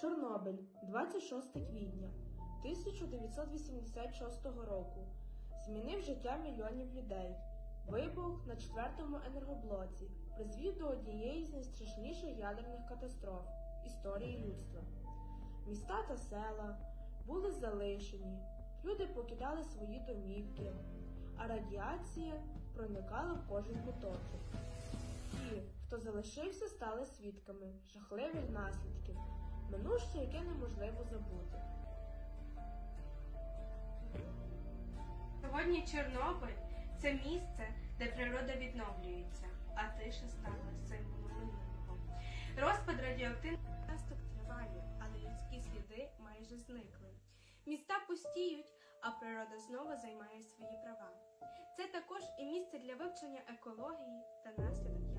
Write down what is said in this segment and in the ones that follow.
Чорнобиль, 26 квітня 1986 року. Змінив життя мільйонів людей. Вибух на четвертому енергоблоці призвів до однієї з найстрашніших ядерних катастроф історії людства. Міста та села були залишені, люди покидали свої домівки, а радіація проникала в кожен куточок. Ті, хто залишився, стали свідками жахливих наслідків, минуще, яке неможливо забути. Сьогодні Чорнобиль це місце, де природа відновлюється, а тиша стала символом минулого. Розпад радіоактивних часток триває, але людські сліди майже зникли. Міста пустіють, а природа знову займає свої права. Це також і місце для вивчення екології та наслідок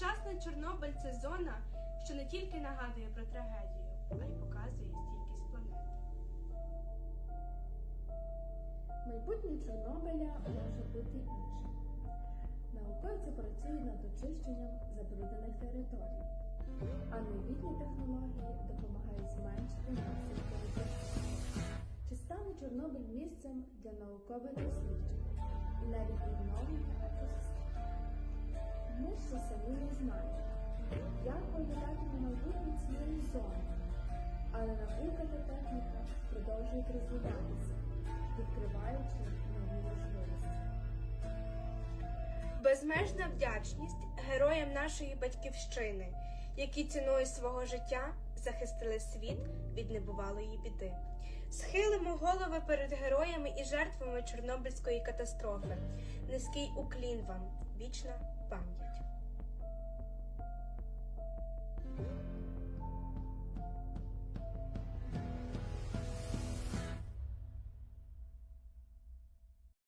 ядерних Чорнобиль це зона, що не тільки нагадує про трагедію, а й показує стійкість планети. Майбутнє Чорнобиля може бути іншим. Науковці працюють над очищенням забруднених територій, а новітні технології допомагають зменшити наслідки радіації. Чи стане Чорнобиль місцем для наукових досліджень і навіть відновлення екосистем? Ми самі не знаємо, як виглядатиме майбутнє цієї зони, але наука та техніка продовжують розвиватися відкриваючи нові можливості. Безмежна вдячність героям нашої батьківщини, які ціною свого життя захистили світ від небувалої біди. Схилимо голови перед героями і жертвами Чорнобильської катастрофи. Низький уклін вам, вічна пам'ять.